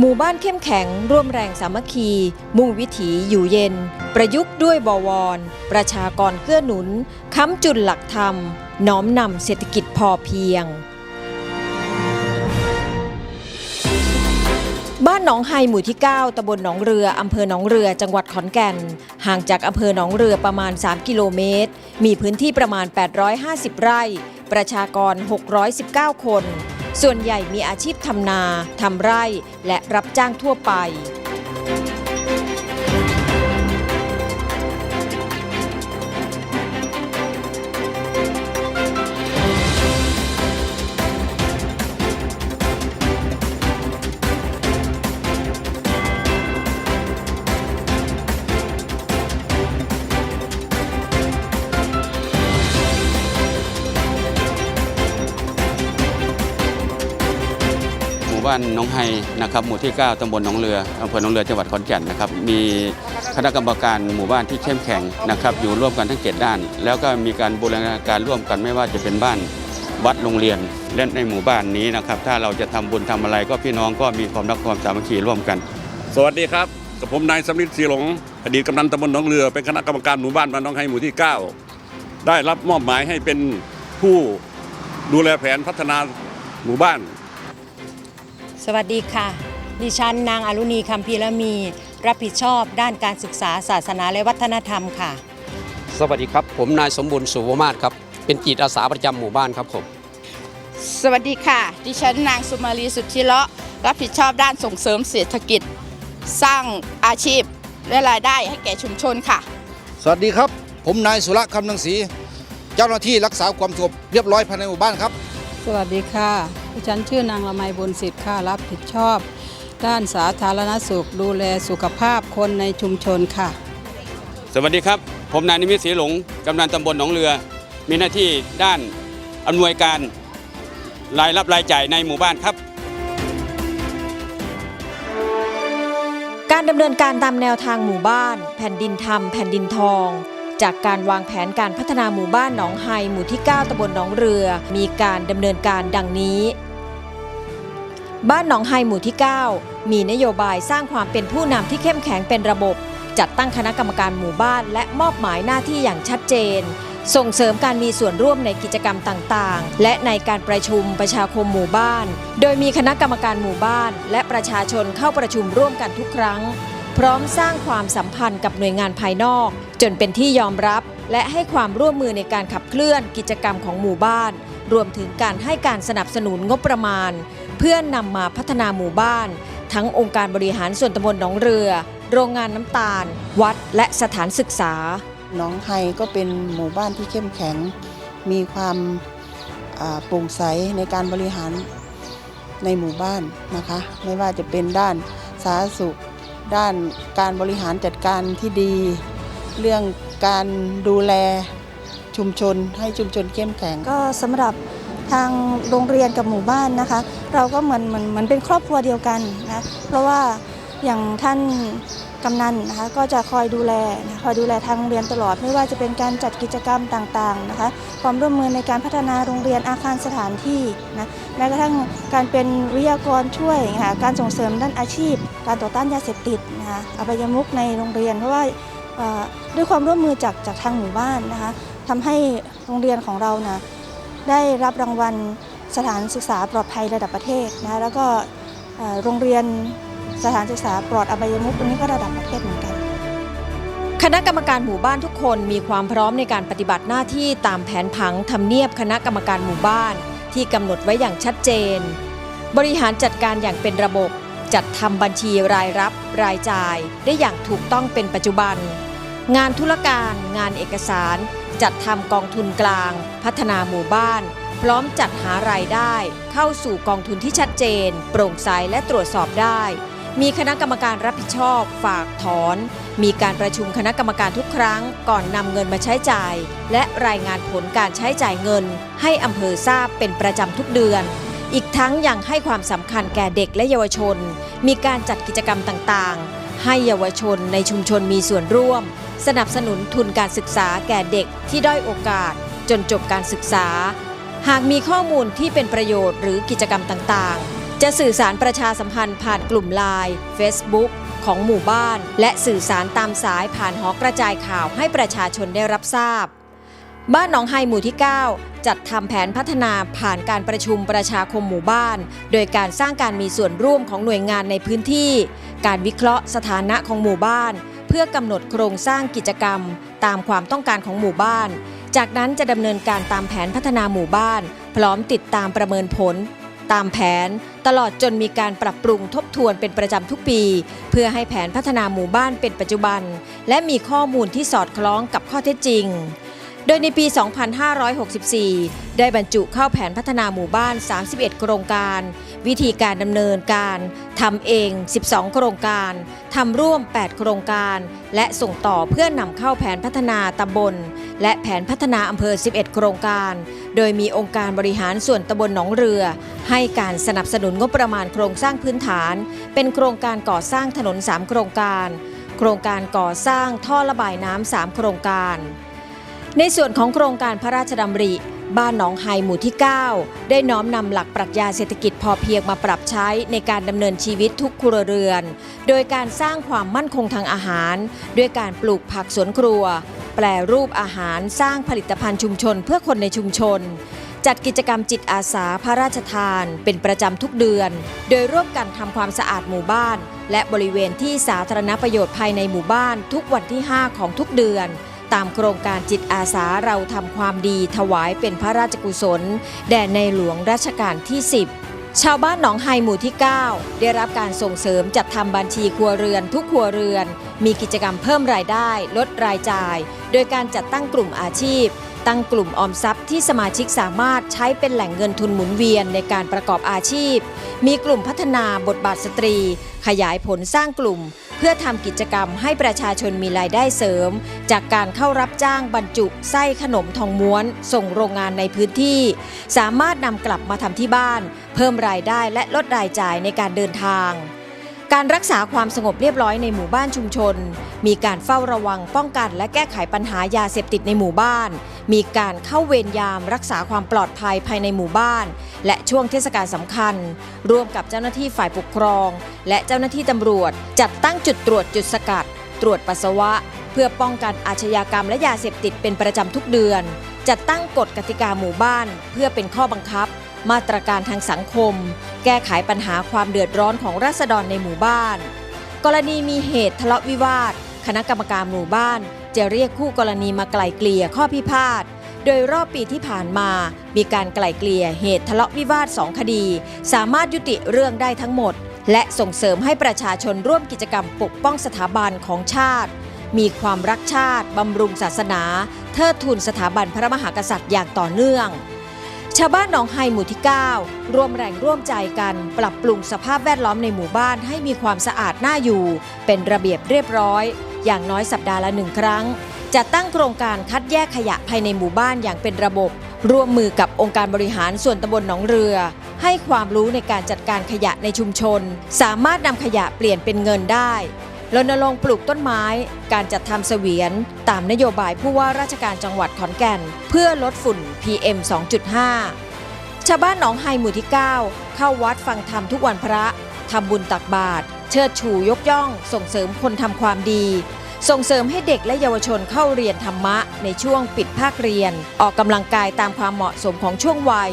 หมู่บ้านเข้มแข็ง ร่วมแรงสามัคคี มุ่งวิถีอยู่เย็น ประยุกต์ด้วยบวร ประชากรเกื้อหนุน ค้ำจุนหลักธรรม น้อมนำเศรษฐกิจพอเพียง บ้านหนองไฮหมู่ที่ 9ตำบลหนองเรือ อำเภอหนองเรือ จังหวัดขอนแก่น ห่างจากอำเภอหนองเรือประมาณ 3 กิโลเมตร มีพื้นที่ประมาณ 850 ไร่ ประชากร 619 คน ส่วนใหญ่มีอาชีพทำนา ทำไร่ และรับจ้างทั่วไป บ้านหน้องไฮนะครับหมู่ที่ 9ตำบลหนองเรืออำเภอหนองเรือจังหวัดขอนแก่นนะครับมีคณะกรรมการหมู่บ้านที่เข้มแข็งนะครับอยู่ร่วมกันทั้งเจ็ดด้าน แล้วก็มีการบูรณาการร่วมกันไม่ว่าจะเป็นบ้านวัดโรงเรียนและในหมู่บ้านนี้นะครับถ้าเราจะทำบุญทำอะไรก็พี่น้องก็มีความรักความสามัคคีร่วมกัน สวัสดีครับกับผมนายสำลิดศรีหลงอดีตกำนันตำบลหนองเรือเป็นคณะกรรมการหมู่บ้านบ้านหน้องไฮหมู่ที่ 9 ได้รับมอบหมายให้เป็นผู้ดูแลแผนพัฒนาหมู่บ้าน สวัสดีค่ะ ดิฉันนางอรุณีคำพีระมี รับผิดชอบด้านการศึกษาศาสนาและวัฒนธรรมค่ะ สวัสดีครับ ผมนายสมบูรณ์สุวมาศครับ เป็นจิตอาสาประจำหมู่บ้านครับผม สวัสดีค่ะ ดิฉันนางสุมาลีสุทธิเลาะรับผิดชอบด้านส่งเสริมเศรษฐกิจ สร้างอาชีพและรายได้ให้แก่ชุมชนค่ะ สวัสดีครับ ผมนายสุรคำนังศรีเจ้าหน้าที่รักษาความสงบเรียบร้อยภายในหมู่บ้านครับ สวัสดีค่ะ ดิฉันชื่อนางละไมบุญสิทธิ์ค่ะรับผิดชอบ ด้านสาธารณสุขดูแลสุขภาพคนในชุมชนค่ะ สวัสดีครับ ผมนายนิมิตศรีหลงกำนันตำบลหนองเรือ มีหน้าที่ด้านอำนวยการรายรับรายจ่ายในหมู่บ้านครับ การดำเนินการตามแนวทางหมู่บ้าน แผ่นดินธรรมแผ่นดินทอง จากการวางแผนการพัฒนาหมู่บ้านหนองไฮหมู่ที่ 9ตำบลหนองเรือ มีการดำเนินการดังนี้ บ้านหนองไฮหมู่ที่ 9 มีนโยบายสร้างความเป็นผู้นำที่เข้มแข็งเป็นระบบ จัดตั้งคณะกรรมการหมู่บ้าน และมอบหมายหน้าที่อย่างชัดเจน ส่งเสริมการมีส่วนร่วมในกิจกรรมต่างๆ และในการประชุมประชาคมหมู่บ้าน โดยมีคณะกรรมการหมู่บ้าน และประชาชนเข้าประชุมร่วมกันทุกครั้ง พร้อมสร้างความสัมพันธ์กับหน่วยงานภายนอก จนเป็นที่ยอมรับ และให้ความร่วมมือในการขับเคลื่อนกิจกรรมของหมู่บ้าน รวมถึงการให้การสนับสนุนงบประมาณ เพื่อนำมาพัฒนาหมู่บ้าน ทั้งองค์การบริหารส่วนตำบลหนองเรือ โรงงานน้ำตาล วัดและสถานศึกษา หนองไฮก็เป็นหมู่บ้านที่เข้มแข็ง มีความอ่าโปร่งใสในการบริหารในหมู่บ้านนะคะ ไม่ว่าจะเป็นด้านสาธารณสุข ด้านการบริหารจัดการที่ดี เรื่องการดูแลชุมชนให้ชุมชนเข้มแข็งก็สำหรับ ทางโรงเรียนกับหมู่บ้านนะคะ เราก็เหมือนเหมือนเหมือนเป็นครอบครัวเดียวกันนะเพราะว่าอย่างท่านกำนันนะคะก็จะคอยดูแลคอยดูแลทางโรงเรียนตลอด ไม่ว่าจะเป็นการจัดกิจกรรมต่างๆนะคะความร่วมมือในการพัฒนาโรงเรียนอาคารสถานที่นะแม้กระทั่งการเป็นวิทยากรช่วยนะคะการส่งเสริมด้านอาชีพ การต่อต้านยาเสพติดนะคะอบายมุกในโรงเรียน เพราะว่าด้วยความร่วมมือจากจากทางหมู่บ้านนะคะทำให้โรงเรียนของเรานะ ได้รับรางวัลสถานศึกษาปลอดภัยระดับประเทศนะแล้วก็โรงเรียนสถานศึกษาปลอดอบายมุขอันนี้ก็ระดับประเทศเหมือนกัน คณะกรรมการหมู่บ้านทุกคนมีความพร้อมในการปฏิบัติหน้าที่ตามแผนผังทำเนียบคณะกรรมการหมู่บ้าน ที่กำหนดไว้อย่างชัดเจน บริหารจัดการอย่างเป็นระบบ จัดทำบัญชีรายรับ รายจ่าย ได้อย่างถูกต้องเป็นปัจจุบัน งานธุรการ งานเอกสาร จัดทำกองทุนกลาง พัฒนาหมู่บ้าน พร้อมจัดหารายได้ เข้าสู่กองทุนที่ชัดเจน โปร่งใสและตรวจสอบได้ มีคณะกรรมการรับผิดชอบ ฝากถอน มีการประชุมคณะกรรมการทุกครั้ง ก่อนนำเงินมาใช้จ่าย และรายงานผลการใช้จ่ายเงิน ให้อำเภอทราบเป็นประจำทุกเดือนอีกทั้งยังให้ความสำคัญแก่เด็กและเยาวชน มีการจัดกิจกรรมต่างๆ ให้เยาวชนในชุมชนมีส่วนร่วม สนับสนุนทุนการศึกษาแก่เด็กที่ด้อยโอกาส จนจบการศึกษา หากมีข้อมูลที่เป็นประโยชน์หรือกิจกรรมต่างๆ จะสื่อสารประชาสัมพันธ์ผ่านกลุ่มไลน์ Facebook ของหมู่บ้าน และสื่อสารตามสายผ่านหอกระจายข่าวให้ประชาชนได้รับทราบ บ้านหนองไฮหมู่ที่ 9 จัดทำแผนพัฒนาผ่านการประชุมประชาคมหมู่บ้าน โดยการสร้างการมีส่วนร่วมของหน่วยงานในพื้นที่ การวิเคราะห์สถานะของหมู่บ้าน เพื่อกำหนดโครงสร้างกิจกรรม ตามความต้องการของหมู่บ้าน จากนั้นจะดำเนินการตามแผนพัฒนาหมู่บ้าน พร้อมติดตามประเมินผล ตามแผน ตลอดจนมีการปรับปรุงทบทวนเป็นประจำทุกปี เพื่อให้แผนพัฒนาหมู่บ้านเป็นปัจจุบัน และมีข้อมูลที่สอดคล้องกับข้อเท็จจริง โดยในปี 2564 ได้บรรจุเข้าแผนพัฒนาหมู่บ้าน 31 โครงการ วิธีการดำเนินการทำเอง 12 โครงการทำร่วม 8 โครงการ และส่งต่อเพื่อนำเข้าแผนพัฒนาตำบล และแผนพัฒนาอำเภอ 11 โครงการ โดยมีองค์การบริหารส่วนตำบลหนองเรือ ให้การสนับสนุนงบประมาณโครงสร้างพื้นฐาน เป็นโครงการก่อสร้างถนน 3 โครงการ โครงการก่อสร้างท่อระบายน้ำ 3 โครงการ ในส่วนของโครงการพระราชดำริ บ้านหนองไฮหมู่ที่ 9 ได้น้อมนำหลักปรัชญาเศรษฐกิจพอเพียงมาปรับใช้ในการดำเนินชีวิตทุกครัวเรือน โดยการสร้างความมั่นคงทางอาหาร ด้วยการปลูกผักสวนครัว แปลรูปอาหารสร้างผลิตภัณฑ์ชุมชนเพื่อคนในชุมชน จัดกิจกรรมจิตอาสาพระราชทาน เป็นประจำทุกเดือน โดยร่วมกันทำความสะอาดหมู่บ้าน และบริเวณที่สาธารณประโยชน์ภายในหมู่บ้าน ทุกวันที่ 5 ของทุกเดือน ตามโครงการจิตอาสาเราทำความดีถวายเป็นพระราชกุศล แด่ในหลวงรัชกาลที่ 10 ชาวบ้านหนองไฮหมู่ที่ 9 ได้รับการส่งเสริมจัดทำบัญชีครัวเรือนทุกครัวเรือน มีกิจกรรมเพิ่มรายได้ ลดรายจ่าย โดยการจัดตั้งกลุ่มอาชีพ ตั้งกลุ่มออมทรัพย์ที่สมาชิกสามารถใช้เป็นแหล่งเงินทุนหมุนเวียนในการประกอบอาชีพ มีกลุ่มพัฒนาบทบาทสตรี ขยายผลสร้างกลุ่ม เพื่อทำกิจกรรมให้ประชาชนมีรายได้เสริม จากการเข้ารับจ้างบรรจุไส้ขนมทองม้วน ส่งโรงงานในพื้นที่ สามารถนำกลับมาทำที่บ้าน เพิ่มรายได้และลดรายจ่ายในการเดินทาง การรักษาความสงบเรียบร้อยในหมู่บ้านชุมชน มีการเฝ้าระวังป้องกันและแก้ไขปัญหายาเสพติดในหมู่บ้าน มีการเข้าเวรยามรักษาความปลอดภัยภายในหมู่บ้าน และช่วงเทศกาลสำคัญ ร่วมกับเจ้าหน้าที่ฝ่ายปกครอง และเจ้าหน้าที่ตำรวจ จัดตั้งจุดตรวจจุดสกัด ตรวจปัสสาวะ เพื่อป้องกันอาชญากรรมและยาเสพติดเป็นประจำทุกเดือน จัดตั้งกฎกติกาหมู่บ้าน เพื่อเป็นข้อบังคับ มาตรการทางสังคม แก้ไขปัญหาความเดือดร้อนของราษฎรในหมู่บ้าน กรณีมีเหตุทะเลาะวิวาท คณะกรรมการหมู่บ้าน จะเรียกคู่กรณีมาไกล่เกลี่ยข้อพิพาทโดยรอบปีที่ผ่านมา มีการไกล่เกลี่ยเหตุทะเลาะวิวาทสองคดี สามารถยุติเรื่องได้ทั้งหมด และส่งเสริมให้ประชาชนร่วมกิจกรรมปกป้องสถาบันของชาติ มีความรักชาติ บำรุงศาสนา เทิดทูนสถาบันพระมหากษัตริย์อย่างต่อเนื่อง ชาวบ้านหนองไฮหมู่ที่ 9 ร่วมแรงร่วมใจกัน ปรับปรุงสภาพแวดล้อมในหมู่บ้านให้มีความสะอาดน่าอยู่ เป็นระเบียบเรียบร้อย อย่างน้อยสัปดาห์ละหนึ่งครั้ง จัดตั้งโครงการคัดแยกขยะภายในหมู่บ้านอย่างเป็นระบบ ร่วมมือกับองค์การบริหารส่วนตำบลหนองเรือ ให้ความรู้ในการจัดการขยะในชุมชน สามารถนำขยะเปลี่ยนเป็นเงินได้รณรงค์ปลูกต้นไม้ การจัดทำเสวียน ตามนโยบายผู้ว่าราชการจังหวัดขอนแก่น เพื่อลดฝุ่น PM 2.5 ชาวบ้านหนองไฮหมู่ที่ 9 เข้าวัดฟังธรรมทุกวันพระ ทำบุญตักบาตร เชิดชูยกย่อง ส่งเสริมคนทำความดี ส่งเสริมให้เด็กและเยาวชนเข้าเรียนธรรมะในช่วงปิดภาคเรียน ออกกำลังกายตามความเหมาะสมของช่วงวัย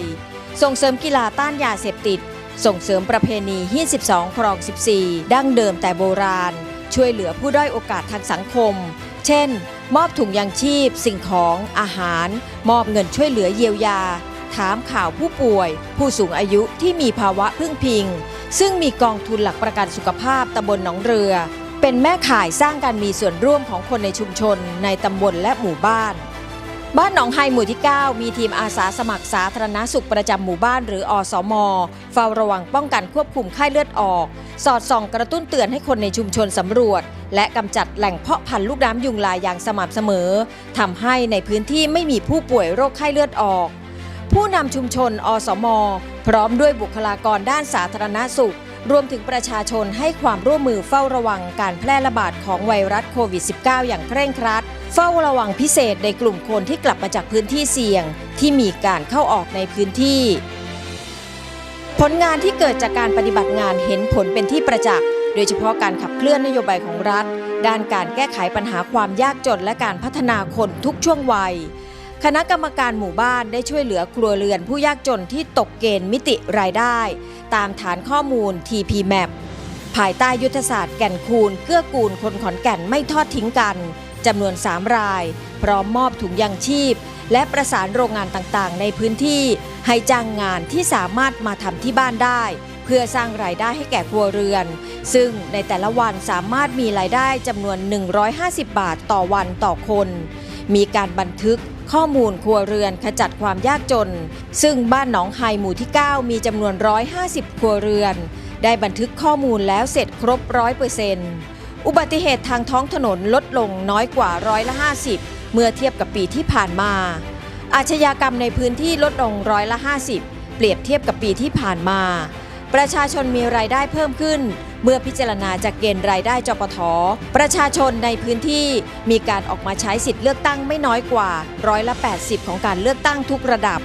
ส่งเสริมกีฬาต้านยาเสพติด ส่งเสริมประเพณีฮีด12ครอง 14 ดั้งเดิมแต่โบราณ ช่วยเหลือผู้ด้อยโอกาสทางสังคม เช่น มอบถุงยางชีพ สิ่งของอาหาร มอบเงินช่วยเหลือเยียวยา ถามข่าวผู้ป่วย ผู้สูงอายุที่มีภาวะพึ่งพิง ซึ่งมีกองทุนหลักประกันสุขภาพตำบลหนองเรือ เป็นแม่ข่ายสร้างการมีส่วนร่วมของคนในชุมชน ในตำบลและหมู่บ้าน บ้านหนองไฮหมู่ที่ 9 มีทีมอาสาสมัครสาธารณสุขประจำหมู่บ้านหรืออสม เฝ้าระวังป้องกันควบคุมไข้เลือดออก สอดส่องกระตุ้นเตือนให้คนในชุมชนสำรวจ และกำจัดแหล่งเพาะพันธุ์ลูกน้ำยุงลายอย่างสม่ำเสมอทำให้ในพื้นที่ไม่มีผู้ป่วยโรคไข้เลือดออก ผู้นำชุมชน อสม พร้อมด้วยบุคลากรด้านสาธารณสุข รวมถึงประชาชนให้ความร่วมมือเฝ้าระวังการแพร่ระบาดของไวรัสโควิด -19 อย่างเคร่งครัด เฝ้าระวังพิเศษในกลุ่มคนที่กลับมาจากพื้นที่เสี่ยง ที่มีการเข้าออกในพื้นที่ ผลงานที่เกิดจากการปฏิบัติงานเห็นผลเป็นที่ประจักษ์โดยเฉพาะการขับเคลื่อนนโยบายของรัฐ ด้านการแก้ไขปัญหาความยากจนและการพัฒนาคนทุกช่วงวัย คณะกรรมการหมู่บ้านได้ช่วยเหลือครัวเรือนผู้ยากจนที่ตกเกณฑ์มิติรายได้ ตามฐานข้อมูล TPMAP ภายใต้ยุทธศาสตร์แก่นคูณเกื้อกูลคนขอนแก่นไม่ทอดทิ้งกันจำนวน 3 ราย พร้อมมอบถุงยางชีพ และประสานโรงงานต่างๆ ในพื้นที่ ให้จ้างงานที่สามารถมาทำที่บ้านได้ เพื่อสร้างรายได้ให้แก่ครัวเรือน ซึ่งในแต่ละวันสามารถมีรายได้จำนวน 150 บาทต่อวันต่อคน มีการบันทึก ข้อมูลครัวเรือนขจัดความยากจน ซึ่งบ้านหนองไฮหมู่ที่ 9 มีจำนวน 150 ครัวเรือน ได้บันทึกข้อมูลแล้วเสร็จครบร้อยเปอร์เซ็นต์อุบัติเหตุทางท้องถนนลดลงน้อยกว่าร้อยละ 50 เมื่อเทียบกับปีที่ผ่านมา อาชญากรรมในพื้นที่ลดลงร้อยละ 50 เปรียบเทียบกับปีที่ผ่านมา ประชาชนมีรายได้เพิ่มขึ้น เมื่อพิจารณาจากเกณฑ์รายได้จปทประชาชนในพื้นที่มีการออกมาใช้สิทธิ์เลือกตั้งไม่น้อยกว่าร้อยละ 80 ของการเลือกตั้งทุกระดับ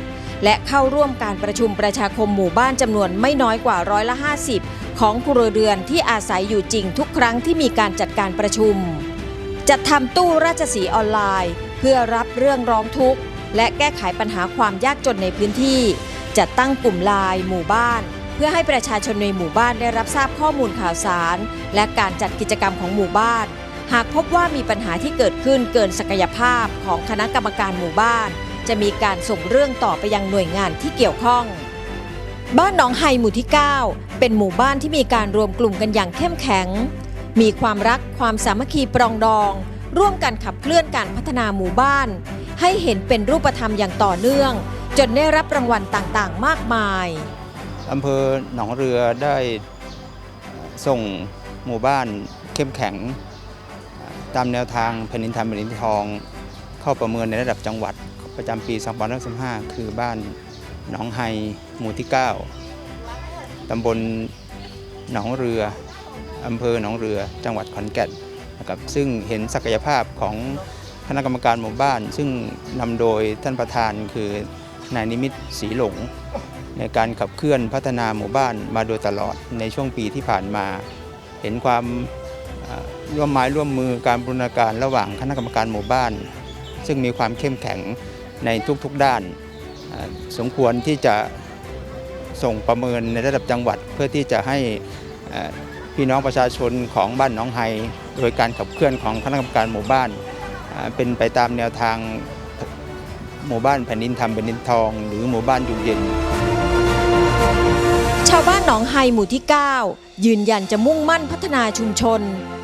และเข้าร่วมการประชุมประชาคมหมู่บ้านจำนวนไม่น้อยกว่าร้อยละ 50 ของครัวเรือนที่อาศัยอยู่จริงทุกครั้งที่มีการจัดการประชุม จัดทำตู้ราชสีออนไลน์ เพื่อรับเรื่องร้องทุกข์ และแก้ไขปัญหาความยากจนในพื้นที่ จัดตั้งกลุ่มไลน์หมู่บ้าน พื่อให้ประชาชนในหมู่บ้านได้รับทราบข้อมูลข่าวสาร และการจัดกิจกรรมของหมู่บ้าน หากพบว่ามีปัญหาที่เกิดขึ้นเกินศักยภาพของคณะกรรมการหมู่บ้าน จะมีการส่งเรื่องต่อไปยังหน่วยงานที่เกี่ยวข้อง บ้านหนองไฮหมู่ที่ 9 เป็นหมู่บ้านที่มีการรวมกลุ่มกันอย่างเข้มแข็ง มีความรักความสามัคคีปรองดอง ร่วมกันขับเคลื่อนการพัฒนาหมู่บ้าน ให้เห็นเป็นรูปธรรมอย่างต่อเนื่อง จนได้รับรางวัลต่างๆ มากมาย อำเภอหนองเรือได้ส่งหมู่บ้านเข้มแข็ง ตามแนวทางแผ่นดินธรรมแผ่นดินทอง เข้าประเมินในระดับจังหวัดประจำปี2565 คือบ้านหนองไฮหมู่ที่ 9 ตำบลหนองเรือ อำเภอหนองเรือ จังหวัดขอนแก่นนะครับ ซึ่งเห็นศักยภาพของคณะกรรมการหมู่บ้าน ซึ่งนำโดยท่านประธานคือ นายนิมิตรศรีหลง ในการขับเคลื่อนพัฒนาหมู่บ้านมาโดยตลอดในช่วงปีที่ผ่านมา เห็นความร่วมไม้ร่วมมือการบรูรณาการระหว่างคณะกรรมการหมู่บ้าน ซึ่งมีความเข้มแข็งในทุกๆด้าน สมควรที่จะส่งประเมินในระดับจังหวัดเพื่อที่จะให้พี่น้องประชาชนของบ้านหน้องไฮโดยการขับเคลื่อนของคณะกรรมการหมู่บ้าน เป็นไปตามแนวทาง หมู่บ้านแผ่นดินธรรมแผ่นดินทอง หรือหมู่บ้านอยู่เย็น ชาวบ้านหนองไฮหมู่ที่ 9 ยืนยันจะมุ่งมั่นพัฒนาชุมชน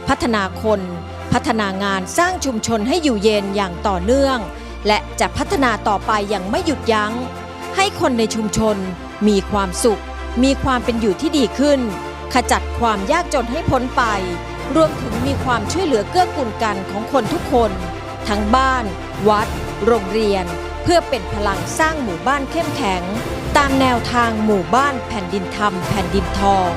พัฒนาคน พัฒนางานสร้างชุมชนให้อยู่เย็นอย่างต่อเนื่อง และจะพัฒนาต่อไปอย่างไม่หยุดยัง้ง ให้คนในชุมชน มีความสุข มีความเป็นอยู่ที่ดีขึ้น ขจัดความยากจนให้พ้นไป รวมถึงมีความช่วยเหลือเกื้อกูลกันของคนทุกคน ทั้งบ้าน วัด โรงเรียน เพื่อเป็นพลังสร้างหมู่บ้านเข้มแข็ง ตามแนวทางหมู่บ้านแผ่นดินธรรมแผ่นดินทอง